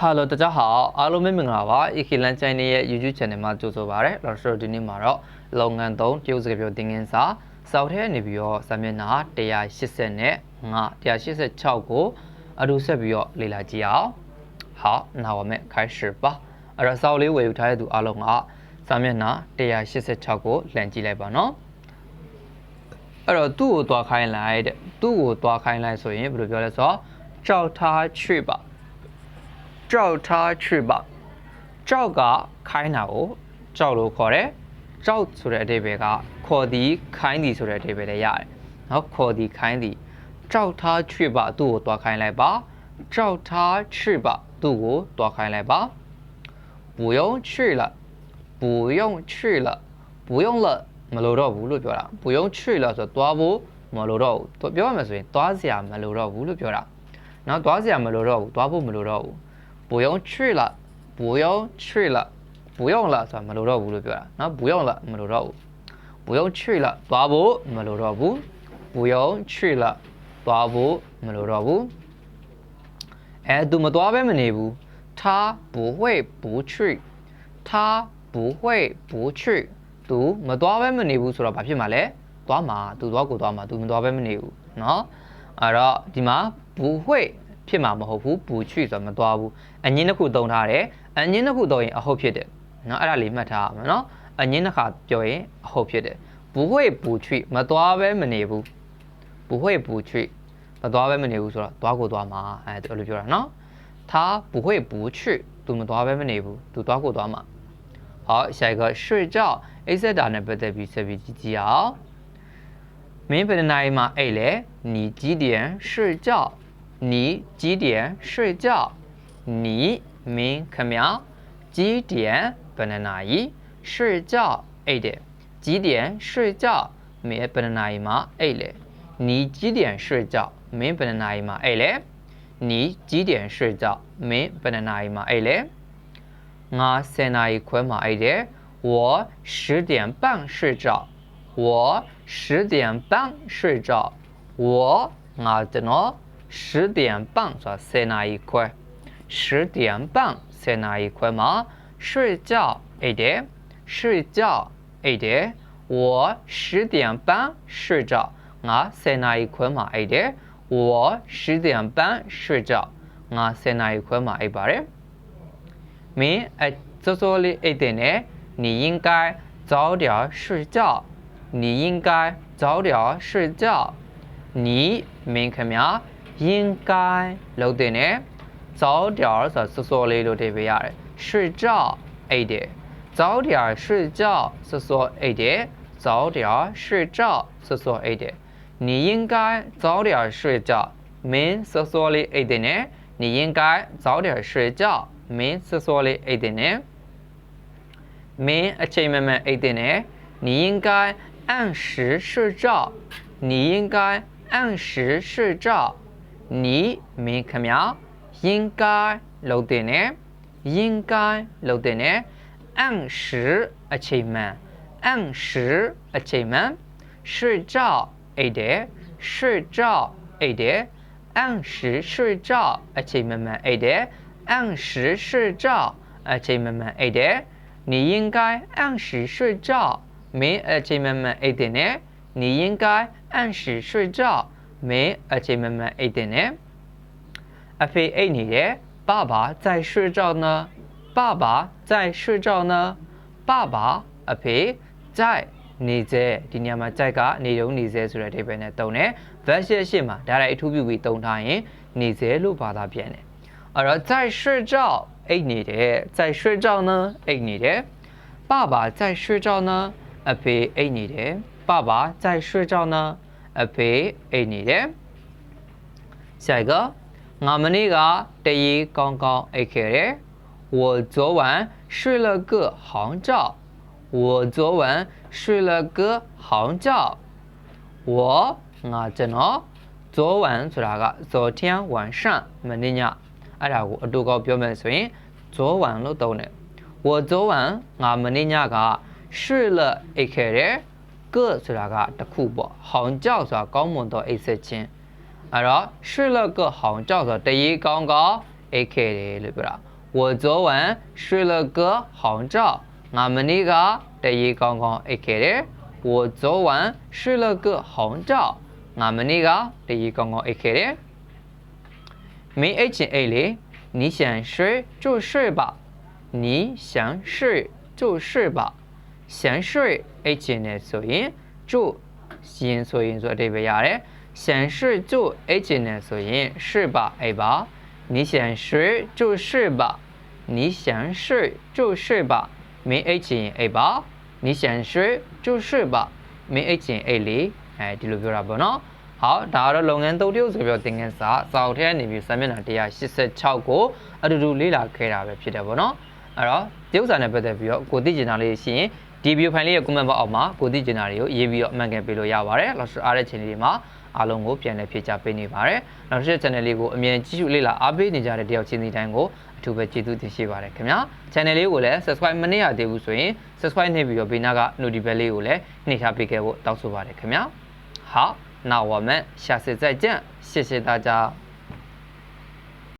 ဟာလိုတကြဟာအားလုံးပဲမင်္ဂလာပါ AK လန်ချိုင်းရဲ့ YouTube channel မှာကြိုဆိုပါရစေ။တော့ဆိုဒီနေ့မှာတော့လုပ်ငန်းသုံးတရုတ်စကားပြောသင်ခန်းစာစောက်ထဲနေပြီးတော့စာမျက်နှာ180နဲ့ငါ186ကိုအတူဆက်ပြီးတော့လေ့လာကြည့်အောင်။ဟာနာဝမဲ့ခိုင်းရှစ်ပါ။အဲ့တော့စောက်လေးဝယ်ယူထားတဲ့သူအားလုံးကစာမျက်နှာ186ကိုလှန်ကြည့်လိုက်ပါနော်။အဲ့တော့သူ့ကိုသွားခိုင်းလိုက်တဲ့။သူ့ကိုသွားခိုင်းလိုက်ဆိုရင်ဘယ်လိုပြောလဲဆိုတော့ကြောက်ထားချွေပါ။ 吧照他去吧ကြောက်ကခိုင်းတာကိုကြောက်လို့ခေါ်တယ်ကြောက်ဆိုတဲ့အဓိပ္ပာယ်ကခေါ်သည်ခိုင်းသည်ဆိုတဲ့အဓိပ္ပာယ်လည်းရတယ်နော်ခေါ်သည်ခိုင်းသည်ကြောက်他去吧သူ့ကိုတွားခိုင်းလိုက်ပါကြောက်他去吧သူ့ကိုတွားခိုင်းလိုက်ပါ不用去了不用去了不用了မလိုတော့ဘူးလို့ပြောတာ不用去了ဆိုတော့တွားဖို့မလိုတော့ဘူးပြောရမယ်ဆိုရင်တွားစရာမလိုတော့ဘူးလို့ပြောတာနော်တွားစရာမလိုတော့ဘူးတွားဖို့မလိုတော့ဘူး 不用去了不用去了不用了ဆိုတာမလိုတော့ဘူးလို့ပြောတာနော်不用了မလိုတော့ဘူး不用去了တွားဖို့မလိုတော့ဘူး不用去了တွားဖို့မလိုတော့ဘူးအဲသူမတွားပဲမနေဘူး他不会不去他不会不去သူမတွားပဲမနေဘူးဆိုတော့ဘာဖြစ်မှာလဲတွားမှာသူတွားကိုတွားမှာသူမတွားပဲမနေဘူးเนาะအဲ့တော့ဒီမှာ不会 ဖြစ်မှာမဟုတ်ဘူးပူချွိဆိုတော့မသွားဘူးအငင်းတစ်ခုသုံးထားတယ်အငင်းတစ်ခုသုံးရင်အဟုတ်ဖြစ်တယ်နော်အဲ့ဒါလေးမှတ်ထားအောင်နော်အငင်းတစ်ခါပြောရင်အဟုတ်ဖြစ်တယ်不会不去မသွားပဲမနေဘူး不会不去မသွားပဲမနေဘူးဆိုတော့သွားကိုသွားမှာအဲအဲ့လိုပြောတာနော်他不会不去သူမသွားပဲမနေဘူးသူသွားကိုသွားမှာ好下一个睡觉အိစက်တာနဲ့ပတ်သက်ပြီးဆက်ပြီးကြည့်ကြည့်အောင်မင်းဘယ်နှနိုင်မှာအိတ်လဲ你几点睡觉你几点睡觉？你明可苗？几点不能拿一睡觉一点？几点睡觉没不能拿一嘛一点？你几点睡觉没不能拿一嘛一点？你几点睡觉没不能拿一嘛一点？我现在一块嘛一点。我十点半睡着。我十点半睡着。我阿的喏。တော်10点半ဆိုတာ10နာရီခွဲ10点半10နာရီခွဲမှာ睡觉အိတ်တယ်睡觉အိတ်တယ်我10点半睡觉ငါ10နာရီခွဲမှာအိတ်တယ်我10点半睡觉ငါ10နာရီခွဲမှာအိတ်ပါတယ်မင်းအစောစောလေးအိတ်တယ်နဲ့你应该早点睡觉你应该早点睡觉你မင်းခင်ဗျာ 应该လုပ်တဲ့နဲ့早点ဆိုစောစောလေးလို့ထည့်ပေးရတယ်睡觉အိတ်တယ်早点睡觉စောစောအိတ်တယ်早点睡觉စောစောအိတ်တယ်你应该早点睡觉မင်းစောစောလေးအိတ်တယ်နဲ့你应该早点睡觉မင်းစောစောလေးအိတ်တယ်နဲ့မင်းအချိန်မမှန်အိတ်တဲ့နဲ့你应该按时睡觉你应该按时睡觉 你မင်းခမ应该လုပ်တဲ့နဲ့应该လုပ်တဲ့နဲ့按时အချိန်မှန်按时အချိန်မှန်睡觉အိတ်တယ်睡觉အိတ်တယ်按时睡觉အချိန်မှန်မှန်အိတ်တယ်按时睡觉အချိန်မှန်မှန်အိတ်တယ်你应该按时睡觉မင်းအချိန်မှန်မှန်အိတ်တဲ့နဲ့你应该按时睡觉 မင်းအချိန်မှန်မှန်အိတ်တဲ့နဲ့အဖေအိတ်နေတယ်爸爸在睡觉呢爸爸在睡觉呢爸爸အဖေ在နေစေဒီနေရာမှာကြိုက်ကနေတုံးနေစေဆိုတဲ့အဓိပ္ပာယ်နဲ့တုံးတယ် verse ရဲ့ရှေ့မှာဒါရိုက်အထူးပြုပြီးတုံးထားရင်နေစေလို့ဘာသာပြန်တယ်အဲ့တော့在睡觉အိတ်နေတယ်在睡觉呢အိတ်နေတယ်爸爸在睡觉呢အဖေအိတ်နေတယ်爸爸在睡觉呢 အဖေအိတ်နေတယ်下一个ငါမနေ့ကတရေကောင်းကောင်းအိတ်ခဲ့တယ်我昨晚睡了个好觉我昨晚睡了个好觉我ငါကျွန်တော်昨晚ဆိုတာက昨天晚上မနေ့ညအဲ့ဒါကိုအတူကောက်ပြောမယ်ဆိုရင်昨晚လို့သုံးတယ်我昨晚ငါမနေ့ညက睡了အိတ်ခဲ့တယ် 个ဆိုတာကတစ်ခုပေါ့ဟောင်ကြောက်ဆိုတာကောင်းမွန်သောအိတ်ဆက်ခြင်းအဲ့တော့睡了个好觉ဆိုတော့တရေကောင်းကောင်းအိတ်ခဲ့တယ်လို့ပြောတာ 我昨晚睡了个好觉ငါမနေ့ကတရေကောင်းကောင်းအိပ်ခဲ့တယ်我昨晚睡了个好觉ငါမနေ့ကတရေကောင်းကောင်းအိပ်ခဲ့တယ်မင်းအိတ်ချင်အိတ်လေ你想睡就睡吧你想睡就睡吧 想睡အိတ်ချင်တယ်ဆိုရင်就ရင်ဆိုရင်ဆိုအတိတ်ပဲရတယ်想睡就အိတ်ချင်တယ်ဆိုရင်睡吧အိပ်ပါ你想睡就睡吧你想睡就睡吧မင်းအိတ်ချင်အိပ်ပါ你想睡就睡吧မင်းအိတ်ချင်အိတ်လေအဲဒီလိုပြောတာပေါ့နော်ဟောဒါကတော့လုပ်ငန်းသုံးတရုပ်ဆိုပြောသင်ခန်းစာစာအုပ်ထဲကနေပြီးစာမျက်နှာ186ကိုအတူတူလေ့လာခဲ့တာပဲဖြစ်တယ်ပေါ့နော်အဲ့တော့တရုပ်စာနဲ့ပတ်သက်ပြီးတော့ကိုသိကျင်တာလေးရှိရင် ဒီဗီဒီယိုဖိုင်လေးရဲ့ comment box အောက်မှာကိုသိကျင်တာတွေကိုရေးပြီးတော့အမှန်ကန်ပေးလို့ရပါတယ်လောက်ဆိုအားတဲ့ချိန်လေးတွေမှာအားလုံးကိုပြန်လည်ဖြည့်ချပေးနေပါတယ်နောက်တစ်ချက် channel လေးကိုအမြင်ကြည့်ရှုလေ့လာအားပေးနေကြတဲ့တယောက်ချင်းစီတိုင်းကိုအထူးပဲကျေးဇူးတင်ရှိပါတယ်ခင်ဗျာ channel လေးကိုလည်း subscribe မနေ့ရသေးဘူးဆိုရင် subscribe နှိပ်ပြီးတော့ဘေးနားက notify bell လေးကိုလည်းနှိပ်ထားပေးခဲ့ဖို့တောင်းဆိုပါတယ်ခင်ဗျာဟာနာဝမန်ရှာစစ်ဆက်ကြန့်ရှစ်ရှစ်သားကြ